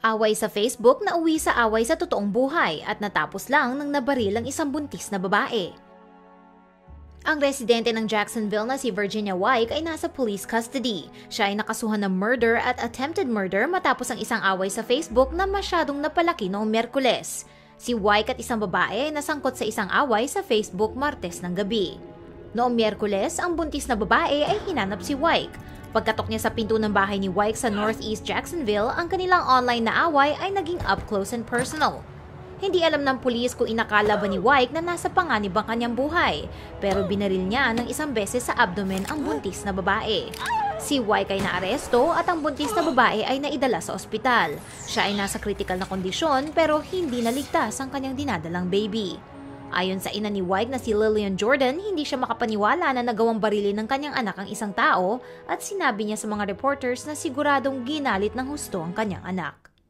Away sa Facebook na uwi sa away sa totoong buhay at natapos lang nang nabaril ang isang buntis na babae. Ang residente ng Jacksonville na si Virginia Wyke ay nasa police custody. Siya ay nakasuhan ng murder at attempted murder matapos ang isang away sa Facebook na masyadong napalaki noong Merkules. Si Wyke at isang babae ay nasangkot sa isang away sa Facebook Martes ng gabi. Noong Miyerkules, ang buntis na babae ay hinanap si Wyke. Pagkatok niya sa pinto ng bahay ni Wyke sa Northeast Jacksonville, ang kanilang online na away ay naging up close and personal. Hindi alam ng pulis kung inakala ba ni Wyke na nasa panganib ang kanyang buhay, pero binaril niya ng isang beses sa abdomen ang buntis na babae. Si Wyke ay naaresto at ang buntis na babae ay naidala sa ospital. Siya ay nasa critical na kondisyon pero hindi naligtas ang kanyang dinadalang baby. Ayon sa ina ni White na si Lillian Jordan, hindi siya makapaniwala na nagawang barilin ng kanyang anak ang isang tao at sinabi niya sa mga reporters na siguradong ginalit ng husto ang kanyang anak.